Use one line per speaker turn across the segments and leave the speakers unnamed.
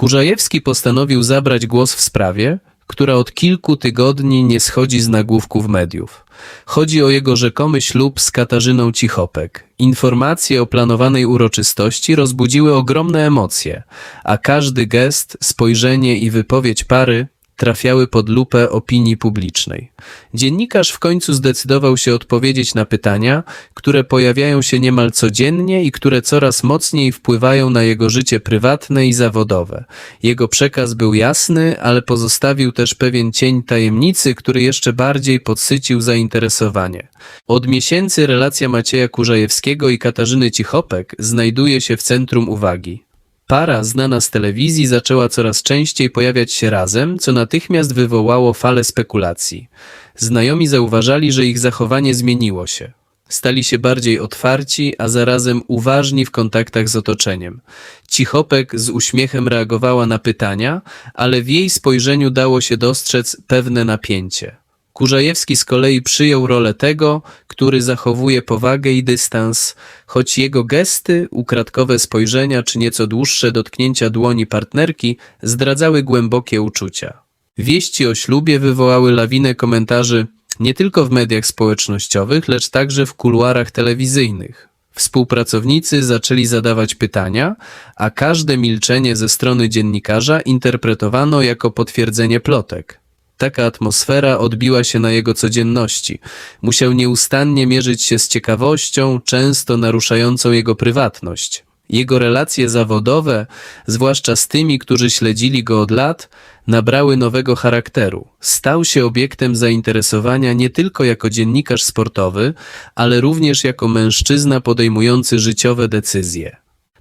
Kurzajewski postanowił zabrać głos w sprawie, która od kilku tygodni nie schodzi z nagłówków mediów. Chodzi o jego rzekomy ślub z Katarzyną Cichopek. Informacje o planowanej uroczystości rozbudziły ogromne emocje, a każdy gest, spojrzenie i wypowiedź pary trafiały pod lupę opinii publicznej. Dziennikarz w końcu zdecydował się odpowiedzieć na pytania, które pojawiają się niemal codziennie i które coraz mocniej wpływają na jego życie prywatne i zawodowe. Jego przekaz był jasny, ale pozostawił też pewien cień tajemnicy, który jeszcze bardziej podsycił zainteresowanie. Od miesięcy relacja Macieja Kurzajewskiego i Katarzyny Cichopek znajduje się w centrum uwagi. Para znana z telewizji zaczęła coraz częściej pojawiać się razem, co natychmiast wywołało falę spekulacji. Znajomi zauważali, że ich zachowanie zmieniło się. Stali się bardziej otwarci, a zarazem uważni w kontaktach z otoczeniem. Cichopek z uśmiechem reagowała na pytania, ale w jej spojrzeniu dało się dostrzec pewne napięcie. Kurzajewski z kolei przyjął rolę tego, który zachowuje powagę i dystans, choć jego gesty, ukradkowe spojrzenia czy nieco dłuższe dotknięcia dłoni partnerki zdradzały głębokie uczucia. Wieści o ślubie wywołały lawinę komentarzy nie tylko w mediach społecznościowych, lecz także w kuluarach telewizyjnych. Współpracownicy zaczęli zadawać pytania, a każde milczenie ze strony dziennikarza interpretowano jako potwierdzenie plotek. Taka atmosfera odbiła się na jego codzienności. Musiał nieustannie mierzyć się z ciekawością, często naruszającą jego prywatność. Jego relacje zawodowe, zwłaszcza z tymi, którzy śledzili go od lat, nabrały nowego charakteru. Stał się obiektem zainteresowania nie tylko jako dziennikarz sportowy, ale również jako mężczyzna podejmujący życiowe decyzje.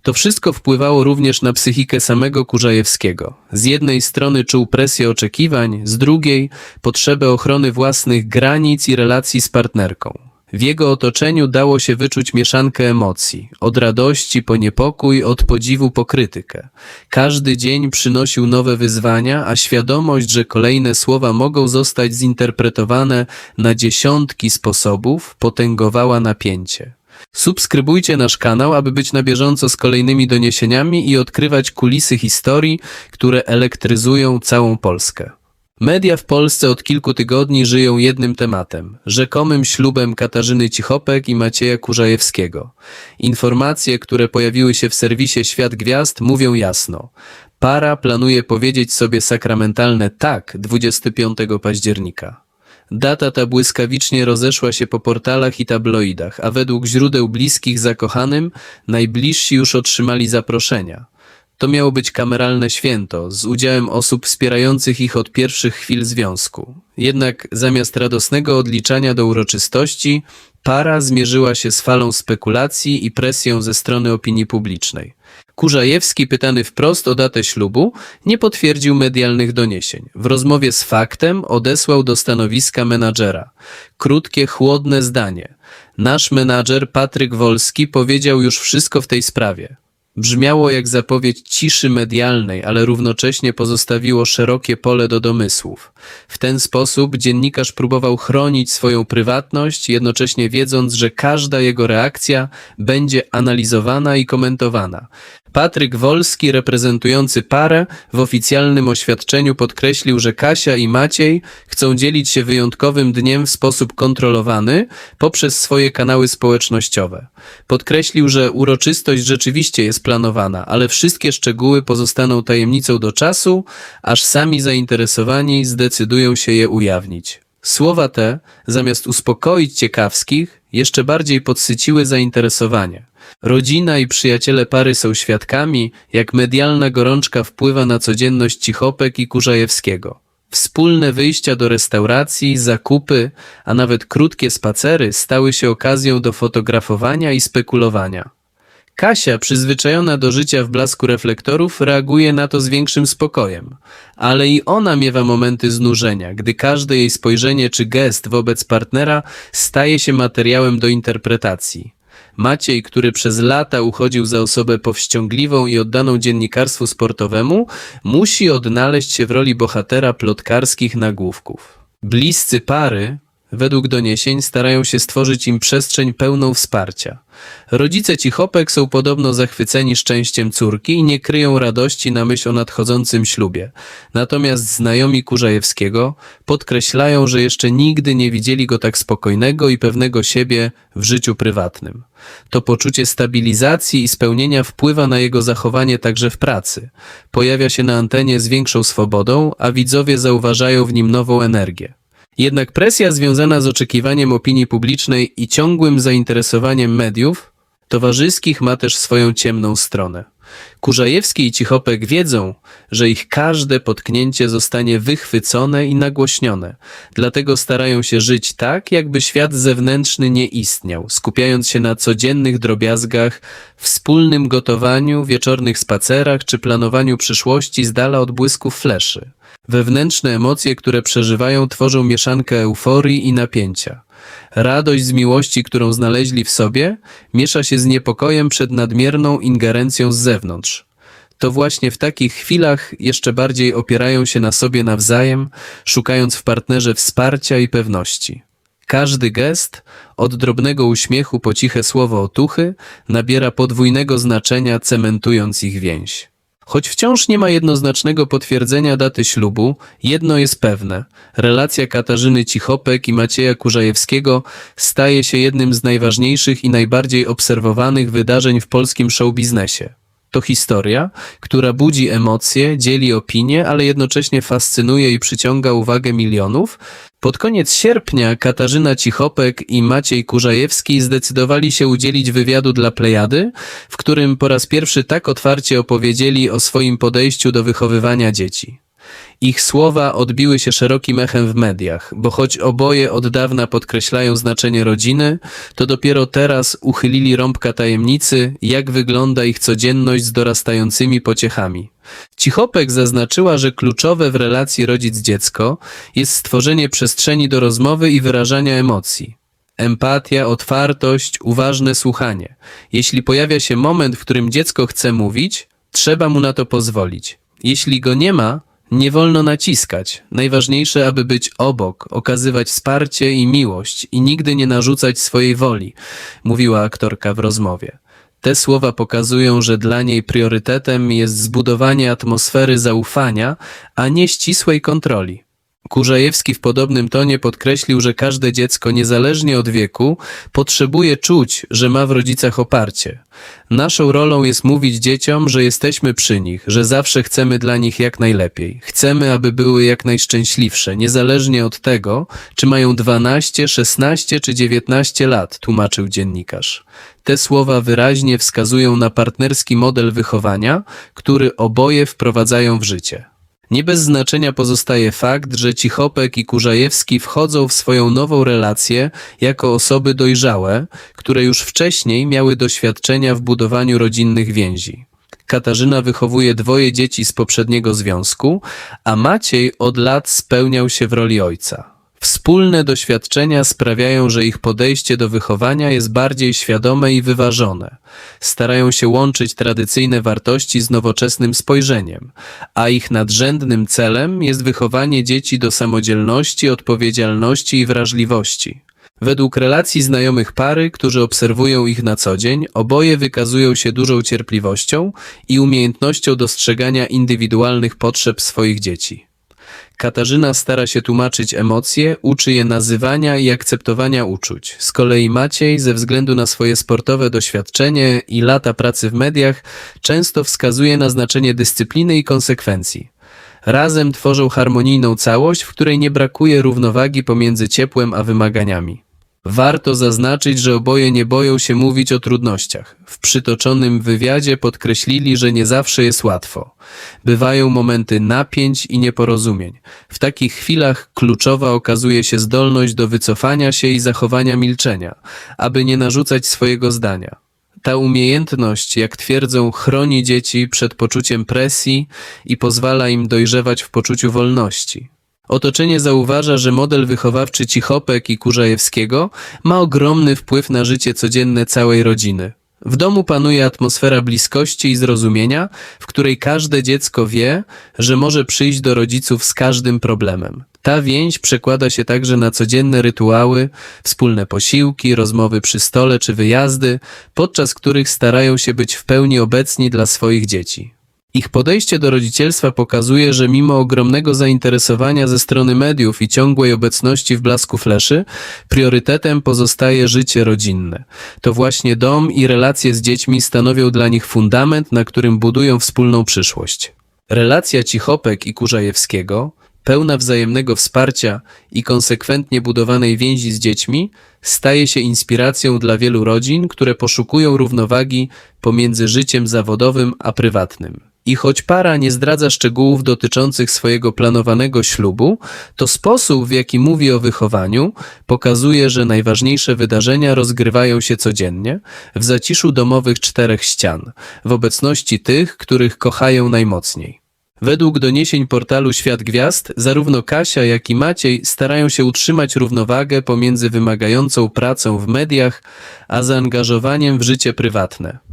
To wszystko wpływało również na psychikę samego Kurzajewskiego. Z jednej strony czuł presję oczekiwań, z drugiej potrzebę ochrony własnych granic i relacji z partnerką. W jego otoczeniu dało się wyczuć mieszankę emocji, od radości po niepokój, od podziwu po krytykę. Każdy dzień przynosił nowe wyzwania, a świadomość, że kolejne słowa mogą zostać zinterpretowane na dziesiątki sposobów, potęgowała napięcie. Subskrybujcie nasz kanał, aby być na bieżąco z kolejnymi doniesieniami i odkrywać kulisy historii, które elektryzują całą Polskę. Media w Polsce od kilku tygodni żyją jednym tematem rzekomym ślubem Katarzyny Cichopek i Macieja Kurzajewskiego. Informacje, które pojawiły się w serwisie Świat Gwiazd, mówią jasno. Para planuje powiedzieć sobie sakramentalne tak 25 października. Data ta błyskawicznie rozeszła się po portalach i tabloidach, a według źródeł bliskich zakochanym najbliżsi już otrzymali zaproszenia. To miało być kameralne święto z udziałem osób wspierających ich od pierwszych chwil związku. Jednak zamiast radosnego odliczania do uroczystości, para zmierzyła się z falą spekulacji i presją ze strony opinii publicznej. Kurzajewski, pytany wprost o datę ślubu, nie potwierdził medialnych doniesień. W rozmowie z faktem odesłał do stanowiska menadżera. Krótkie, chłodne zdanie. Nasz menadżer Patryk Wolski powiedział już wszystko w tej sprawie. Brzmiało jak zapowiedź ciszy medialnej, ale równocześnie pozostawiło szerokie pole do domysłów. W ten sposób dziennikarz próbował chronić swoją prywatność, jednocześnie wiedząc, że każda jego reakcja będzie analizowana i komentowana. Patryk Wolski, reprezentujący parę, w oficjalnym oświadczeniu podkreślił, że Kasia i Maciej chcą dzielić się wyjątkowym dniem w sposób kontrolowany poprzez swoje kanały społecznościowe. Podkreślił, że uroczystość rzeczywiście jest planowana, ale wszystkie szczegóły pozostaną tajemnicą do czasu, aż sami zainteresowani zdecydują się je ujawnić. Słowa te, zamiast uspokoić ciekawskich, jeszcze bardziej podsyciły zainteresowanie. Rodzina i przyjaciele pary są świadkami, jak medialna gorączka wpływa na codzienność Cichopek i Kurzajewskiego. Wspólne wyjścia do restauracji, zakupy, a nawet krótkie spacery stały się okazją do fotografowania i spekulowania. Kasia, przyzwyczajona do życia w blasku reflektorów, reaguje na to z większym spokojem, ale i ona miewa momenty znużenia, gdy każde jej spojrzenie czy gest wobec partnera staje się materiałem do interpretacji. Maciej, który przez lata uchodził za osobę powściągliwą i oddaną dziennikarstwu sportowemu, musi odnaleźć się w roli bohatera plotkarskich nagłówków. Bliscy pary, Według doniesień starają się stworzyć im przestrzeń pełną wsparcia. Rodzice Cichopek są podobno zachwyceni szczęściem córki i nie kryją radości na myśl o nadchodzącym ślubie. Natomiast znajomi Kurzajewskiego podkreślają, że jeszcze nigdy nie widzieli go tak spokojnego i pewnego siebie w życiu prywatnym. To poczucie stabilizacji i spełnienia wpływa na jego zachowanie także w pracy. Pojawia się na antenie z większą swobodą, a widzowie zauważają w nim nową energię. Jednak presja związana z oczekiwaniem opinii publicznej i ciągłym zainteresowaniem mediów towarzyskich ma też swoją ciemną stronę. Kurzajewski i Cichopek wiedzą, że ich każde potknięcie zostanie wychwycone i nagłośnione, dlatego starają się żyć tak, jakby świat zewnętrzny nie istniał, skupiając się na codziennych drobiazgach, wspólnym gotowaniu, wieczornych spacerach czy planowaniu przyszłości z dala od błysków fleszy. Wewnętrzne emocje, które przeżywają, tworzą mieszankę euforii i napięcia. Radość z miłości, którą znaleźli w sobie, miesza się z niepokojem przed nadmierną ingerencją z zewnątrz. To właśnie w takich chwilach jeszcze bardziej opierają się na sobie nawzajem, szukając w partnerze wsparcia i pewności. Każdy gest, od drobnego uśmiechu po ciche słowo otuchy, nabiera podwójnego znaczenia, cementując ich więź. Choć wciąż nie ma jednoznacznego potwierdzenia daty ślubu, jedno jest pewne. Relacja Katarzyny Cichopek i Macieja Kurzajewskiego staje się jednym z najważniejszych i najbardziej obserwowanych wydarzeń w polskim showbiznesie. To historia, która budzi emocje, dzieli opinie, ale jednocześnie fascynuje i przyciąga uwagę milionów. Pod koniec sierpnia Katarzyna Cichopek i Maciej Kurzajewski zdecydowali się udzielić wywiadu dla Plejady, w którym po raz pierwszy tak otwarcie opowiedzieli o swoim podejściu do wychowywania dzieci. Ich słowa odbiły się szerokim echem w mediach, bo choć oboje od dawna podkreślają znaczenie rodziny, to dopiero teraz uchylili rąbka tajemnicy, jak wygląda ich codzienność z dorastającymi pociechami. Cichopek zaznaczyła, że kluczowe w relacji rodzic-dziecko jest stworzenie przestrzeni do rozmowy i wyrażania emocji. Empatia, otwartość, uważne słuchanie. Jeśli pojawia się moment, w którym dziecko chce mówić, trzeba mu na to pozwolić. Jeśli go nie ma, nie wolno naciskać. Najważniejsze, aby być obok, okazywać wsparcie i miłość i nigdy nie narzucać swojej woli, mówiła aktorka w rozmowie. Te słowa pokazują, że dla niej priorytetem jest zbudowanie atmosfery zaufania, a nie ścisłej kontroli. Kurzajewski w podobnym tonie podkreślił, że każde dziecko, niezależnie od wieku, potrzebuje czuć, że ma w rodzicach oparcie. Naszą rolą jest mówić dzieciom, że jesteśmy przy nich, że zawsze chcemy dla nich jak najlepiej. Chcemy, aby były jak najszczęśliwsze, niezależnie od tego, czy mają 12, 16 czy 19 lat, tłumaczył dziennikarz. Te słowa wyraźnie wskazują na partnerski model wychowania, który oboje wprowadzają w życie. Nie bez znaczenia pozostaje fakt, że Cichopek i Kurzajewski wchodzą w swoją nową relację jako osoby dojrzałe, które już wcześniej miały doświadczenia w budowaniu rodzinnych więzi. Katarzyna wychowuje dwoje dzieci z poprzedniego związku, a Maciej od lat spełniał się w roli ojca. Wspólne doświadczenia sprawiają, że ich podejście do wychowania jest bardziej świadome i wyważone. Starają się łączyć tradycyjne wartości z nowoczesnym spojrzeniem, a ich nadrzędnym celem jest wychowanie dzieci do samodzielności, odpowiedzialności i wrażliwości. Według relacji znajomych pary, którzy obserwują ich na co dzień, oboje wykazują się dużą cierpliwością i umiejętnością dostrzegania indywidualnych potrzeb swoich dzieci. Katarzyna stara się tłumaczyć emocje, uczy je nazywania i akceptowania uczuć. Z kolei Maciej, ze względu na swoje sportowe doświadczenie i lata pracy w mediach, często wskazuje na znaczenie dyscypliny i konsekwencji. Razem tworzą harmonijną całość, w której nie brakuje równowagi pomiędzy ciepłem a wymaganiami. Warto zaznaczyć, że oboje nie boją się mówić o trudnościach. W przytoczonym wywiadzie podkreślili, że nie zawsze jest łatwo. Bywają momenty napięć i nieporozumień. W takich chwilach kluczowa okazuje się zdolność do wycofania się i zachowania milczenia, aby nie narzucać swojego zdania. Ta umiejętność, jak twierdzą, chroni dzieci przed poczuciem presji i pozwala im dojrzewać w poczuciu wolności. Otoczenie zauważa, że model wychowawczy Cichopek i Kurzajewskiego ma ogromny wpływ na życie codzienne całej rodziny. W domu panuje atmosfera bliskości i zrozumienia, w której każde dziecko wie, że może przyjść do rodziców z każdym problemem. Ta więź przekłada się także na codzienne rytuały, wspólne posiłki, rozmowy przy stole czy wyjazdy, podczas których starają się być w pełni obecni dla swoich dzieci. Ich podejście do rodzicielstwa pokazuje, że mimo ogromnego zainteresowania ze strony mediów i ciągłej obecności w blasku fleszy, priorytetem pozostaje życie rodzinne. To właśnie dom i relacje z dziećmi stanowią dla nich fundament, na którym budują wspólną przyszłość. Relacja Cichopek i Kurzajewskiego, pełna wzajemnego wsparcia i konsekwentnie budowanej więzi z dziećmi, staje się inspiracją dla wielu rodzin, które poszukują równowagi pomiędzy życiem zawodowym a prywatnym. I choć para nie zdradza szczegółów dotyczących swojego planowanego ślubu, to sposób, w jaki mówi o wychowaniu, pokazuje, że najważniejsze wydarzenia rozgrywają się codziennie, w zaciszu domowych czterech ścian, w obecności tych, których kochają najmocniej. Według doniesień portalu Świat Gwiazd, zarówno Kasia, jak i Maciej starają się utrzymać równowagę pomiędzy wymagającą pracą w mediach, a zaangażowaniem w życie prywatne.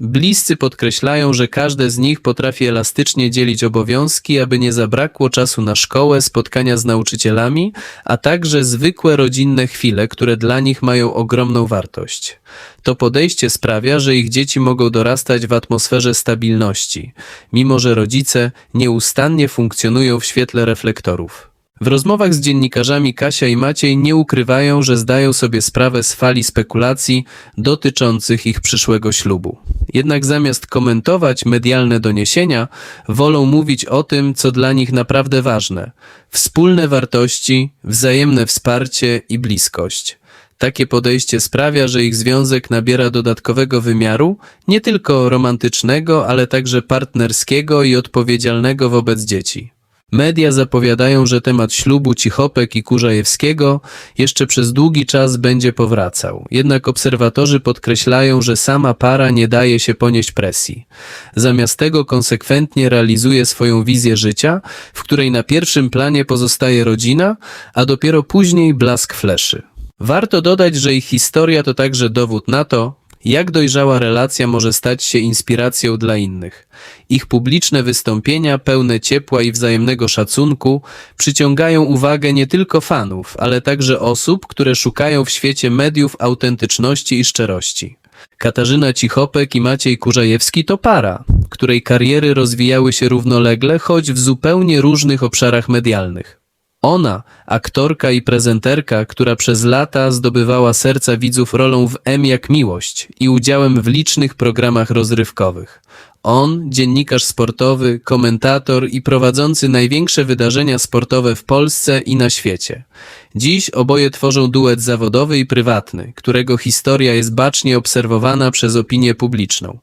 Bliscy podkreślają, że każde z nich potrafi elastycznie dzielić obowiązki, aby nie zabrakło czasu na szkołę, spotkania z nauczycielami, a także zwykłe rodzinne chwile, które dla nich mają ogromną wartość. To podejście sprawia, że ich dzieci mogą dorastać w atmosferze stabilności, mimo że rodzice nieustannie funkcjonują w świetle reflektorów. W rozmowach z dziennikarzami Kasia i Maciej nie ukrywają, że zdają sobie sprawę z fali spekulacji dotyczących ich przyszłego ślubu. Jednak zamiast komentować medialne doniesienia, wolą mówić o tym, co dla nich naprawdę ważne: wspólne wartości, wzajemne wsparcie i bliskość. Takie podejście sprawia, że ich związek nabiera dodatkowego wymiaru, nie tylko romantycznego, ale także partnerskiego i odpowiedzialnego wobec dzieci. Media zapowiadają, że temat ślubu Cichopek i Kurzajewskiego jeszcze przez długi czas będzie powracał. Jednak obserwatorzy podkreślają, że sama para nie daje się ponieść presji. Zamiast tego konsekwentnie realizuje swoją wizję życia, w której na pierwszym planie pozostaje rodzina, a dopiero później blask fleszy. Warto dodać, że ich historia to także dowód na to, jak dojrzała relacja może stać się inspiracją dla innych. Ich publiczne wystąpienia, pełne ciepła i wzajemnego szacunku, przyciągają uwagę nie tylko fanów, ale także osób, które szukają w świecie mediów autentyczności i szczerości. Katarzyna Cichopek i Maciej Kurzajewski to para, której kariery rozwijały się równolegle, choć w zupełnie różnych obszarach medialnych. Ona, aktorka i prezenterka, która przez lata zdobywała serca widzów rolą w M jak miłość i udziałem w licznych programach rozrywkowych. On, dziennikarz sportowy, komentator i prowadzący największe wydarzenia sportowe w Polsce i na świecie. Dziś oboje tworzą duet zawodowy i prywatny, którego historia jest bacznie obserwowana przez opinię publiczną.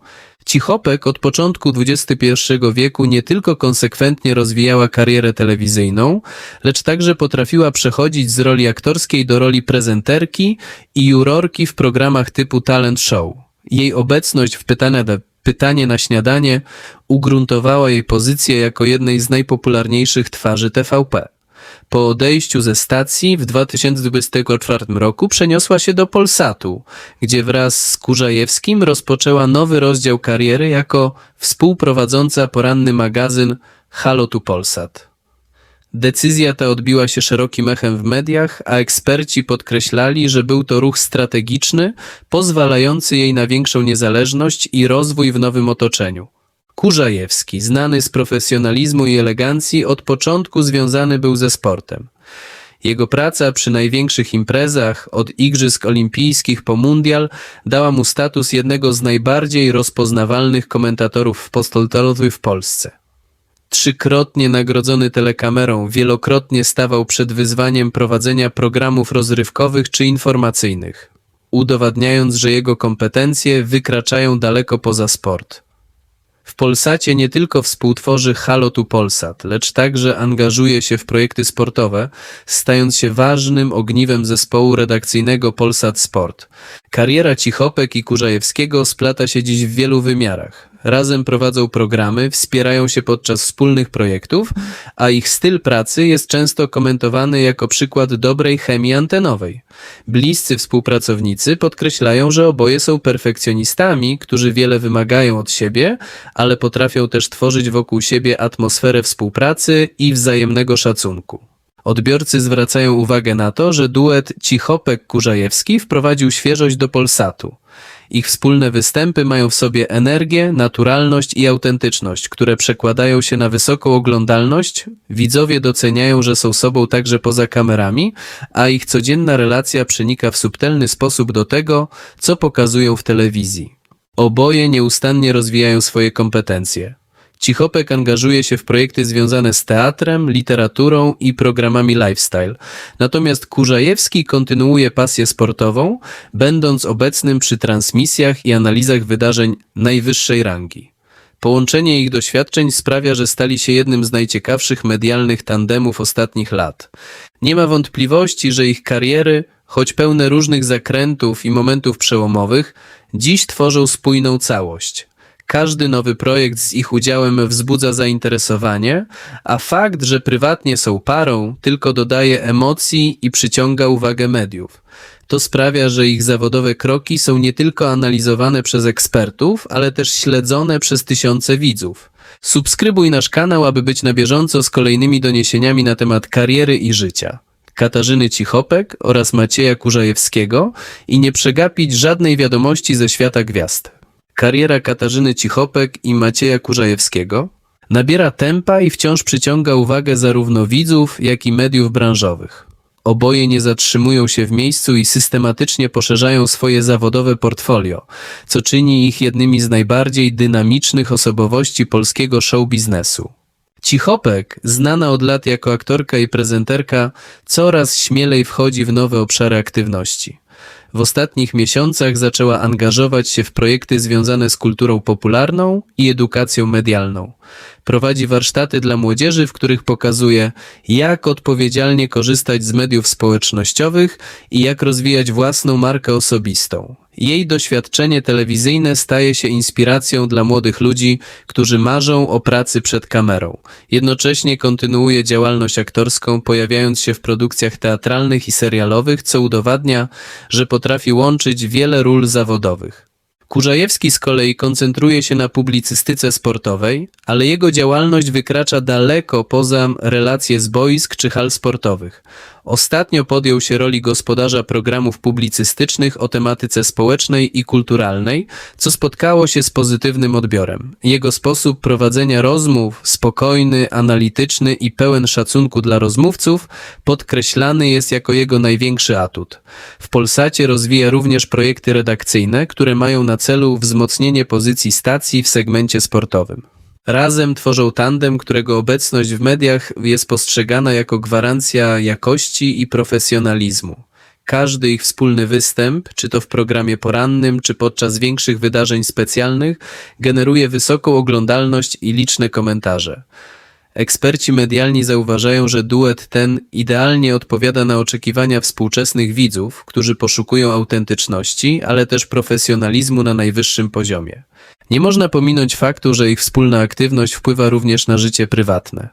Cichopek od początku XXI wieku nie tylko konsekwentnie rozwijała karierę telewizyjną, lecz także potrafiła przechodzić z roli aktorskiej do roli prezenterki i jurorki w programach typu talent show. Jej obecność w pytania pytanie na śniadanie ugruntowała jej pozycję jako jednej z najpopularniejszych twarzy TVP. Po odejściu ze stacji w 2024 roku przeniosła się do Polsatu, gdzie wraz z Kurzajewskim rozpoczęła nowy rozdział kariery jako współprowadząca poranny magazyn Halo tu Polsat. Decyzja ta odbiła się szerokim echem w mediach, a eksperci podkreślali, że był to ruch strategiczny, pozwalający jej na większą niezależność i rozwój w nowym otoczeniu. Kurzajewski, znany z profesjonalizmu i elegancji, od początku związany był ze sportem. Jego praca przy największych imprezach, od Igrzysk Olimpijskich po Mundial, dała mu status jednego z najbardziej rozpoznawalnych komentatorów w postoltolowy w Polsce. Trzykrotnie nagrodzony telekamerą, wielokrotnie stawał przed wyzwaniem prowadzenia programów rozrywkowych czy informacyjnych, udowadniając, że jego kompetencje wykraczają daleko poza sport. W Polsacie nie tylko współtworzy Halo tu Polsat, lecz także angażuje się w projekty sportowe, stając się ważnym ogniwem zespołu redakcyjnego Polsat Sport. Kariera Cichopek i Kurzajewskiego splata się dziś w wielu wymiarach. Razem prowadzą programy, wspierają się podczas wspólnych projektów, a ich styl pracy jest często komentowany jako przykład dobrej chemii antenowej. Bliscy współpracownicy podkreślają, że oboje są perfekcjonistami, którzy wiele wymagają od siebie, ale potrafią też tworzyć wokół siebie atmosferę współpracy i wzajemnego szacunku. Odbiorcy zwracają uwagę na to, że duet Cichopek-Kurzajewski wprowadził świeżość do Polsatu. Ich wspólne występy mają w sobie energię, naturalność i autentyczność, które przekładają się na wysoką oglądalność. Widzowie doceniają, że są sobą także poza kamerami, a ich codzienna relacja przenika w subtelny sposób do tego, co pokazują w telewizji. Oboje nieustannie rozwijają swoje kompetencje. Cichopek angażuje się w projekty związane z teatrem, literaturą i programami lifestyle. Natomiast Kurzajewski kontynuuje pasję sportową, będąc obecnym przy transmisjach i analizach wydarzeń najwyższej rangi. Połączenie ich doświadczeń sprawia, że stali się jednym z najciekawszych medialnych tandemów ostatnich lat. Nie ma wątpliwości, że ich kariery, choć pełne różnych zakrętów i momentów przełomowych, dziś tworzą spójną całość. Każdy nowy projekt z ich udziałem wzbudza zainteresowanie, a fakt, że prywatnie są parą, tylko dodaje emocji i przyciąga uwagę mediów. To sprawia, że ich zawodowe kroki są nie tylko analizowane przez ekspertów, ale też śledzone przez tysiące widzów. Subskrybuj nasz kanał, aby być na bieżąco z kolejnymi doniesieniami na temat kariery i życia. Katarzyny Cichopek oraz Macieja Kurzajewskiego i nie przegapić żadnej wiadomości ze świata gwiazd. Kariera Katarzyny Cichopek i Macieja Kurzajewskiego nabiera tempa i wciąż przyciąga uwagę zarówno widzów, jak i mediów branżowych. Oboje nie zatrzymują się w miejscu i systematycznie poszerzają swoje zawodowe portfolio, co czyni ich jednymi z najbardziej dynamicznych osobowości polskiego show biznesu. Cichopek, znana od lat jako aktorka i prezenterka, coraz śmielej wchodzi w nowe obszary aktywności. W ostatnich miesiącach zaczęła angażować się w projekty związane z kulturą popularną i edukacją medialną. Prowadzi warsztaty dla młodzieży, w których pokazuje, jak odpowiedzialnie korzystać z mediów społecznościowych i jak rozwijać własną markę osobistą. Jej doświadczenie telewizyjne staje się inspiracją dla młodych ludzi, którzy marzą o pracy przed kamerą. Jednocześnie kontynuuje działalność aktorską, pojawiając się w produkcjach teatralnych i serialowych, co udowadnia, że potrafi łączyć wiele ról zawodowych. Kurzajewski z kolei koncentruje się na publicystyce sportowej, ale jego działalność wykracza daleko poza relacje z boisk czy hal sportowych. Ostatnio podjął się roli gospodarza programów publicystycznych o tematyce społecznej i kulturalnej, co spotkało się z pozytywnym odbiorem. Jego sposób prowadzenia rozmów, spokojny, analityczny i pełen szacunku dla rozmówców, podkreślany jest jako jego największy atut. W Polsacie rozwija również projekty redakcyjne, które mają na celu wzmocnienie pozycji stacji w segmencie sportowym. Razem tworzą tandem, którego obecność w mediach jest postrzegana jako gwarancja jakości i profesjonalizmu. Każdy ich wspólny występ, czy to w programie porannym, czy podczas większych wydarzeń specjalnych, generuje wysoką oglądalność i liczne komentarze. Eksperci medialni zauważają, że duet ten idealnie odpowiada na oczekiwania współczesnych widzów, którzy poszukują autentyczności, ale też profesjonalizmu na najwyższym poziomie. Nie można pominąć faktu, że ich wspólna aktywność wpływa również na życie prywatne.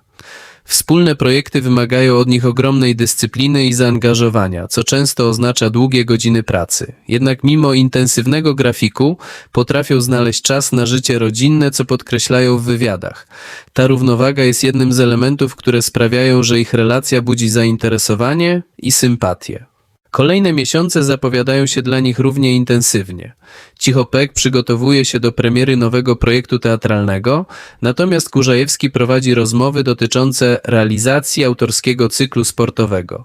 Wspólne projekty wymagają od nich ogromnej dyscypliny i zaangażowania, co często oznacza długie godziny pracy. Jednak mimo intensywnego grafiku potrafią znaleźć czas na życie rodzinne, co podkreślają w wywiadach. Ta równowaga jest jednym z elementów, które sprawiają, że ich relacja budzi zainteresowanie i sympatię. Kolejne miesiące zapowiadają się dla nich równie intensywnie. Cichopek przygotowuje się do premiery nowego projektu teatralnego, natomiast Kurzajewski prowadzi rozmowy dotyczące realizacji autorskiego cyklu sportowego.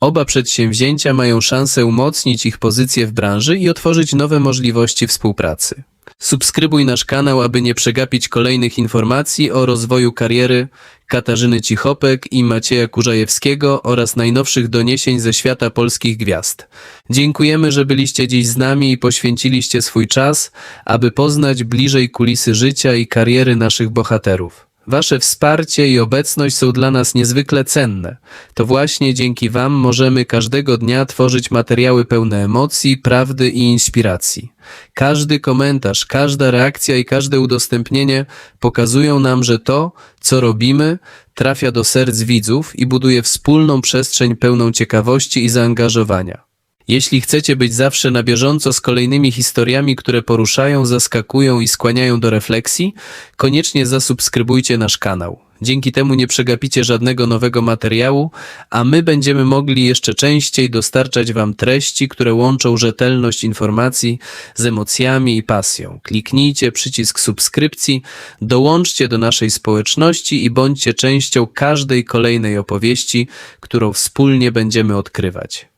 Oba przedsięwzięcia mają szansę umocnić ich pozycję w branży i otworzyć nowe możliwości współpracy. Subskrybuj nasz kanał, aby nie przegapić kolejnych informacji o rozwoju kariery Katarzyny Cichopek i Macieja Kurzajewskiego oraz najnowszych doniesień ze świata polskich gwiazd. Dziękujemy, że byliście dziś z nami i poświęciliście swój czas, aby poznać bliżej kulisy życia i kariery naszych bohaterów. Wasze wsparcie i obecność są dla nas niezwykle cenne. To właśnie dzięki Wam możemy każdego dnia tworzyć materiały pełne emocji, prawdy i inspiracji. Każdy komentarz, każda reakcja i każde udostępnienie pokazują nam, że to, co robimy, trafia do serc widzów i buduje wspólną przestrzeń pełną ciekawości i zaangażowania. Jeśli chcecie być zawsze na bieżąco z kolejnymi historiami, które poruszają, zaskakują i skłaniają do refleksji, koniecznie zasubskrybujcie nasz kanał. Dzięki temu nie przegapicie żadnego nowego materiału, a my będziemy mogli jeszcze częściej dostarczać Wam treści, które łączą rzetelność informacji z emocjami i pasją. Kliknijcie przycisk subskrypcji, dołączcie do naszej społeczności i bądźcie częścią każdej kolejnej opowieści, którą wspólnie będziemy odkrywać.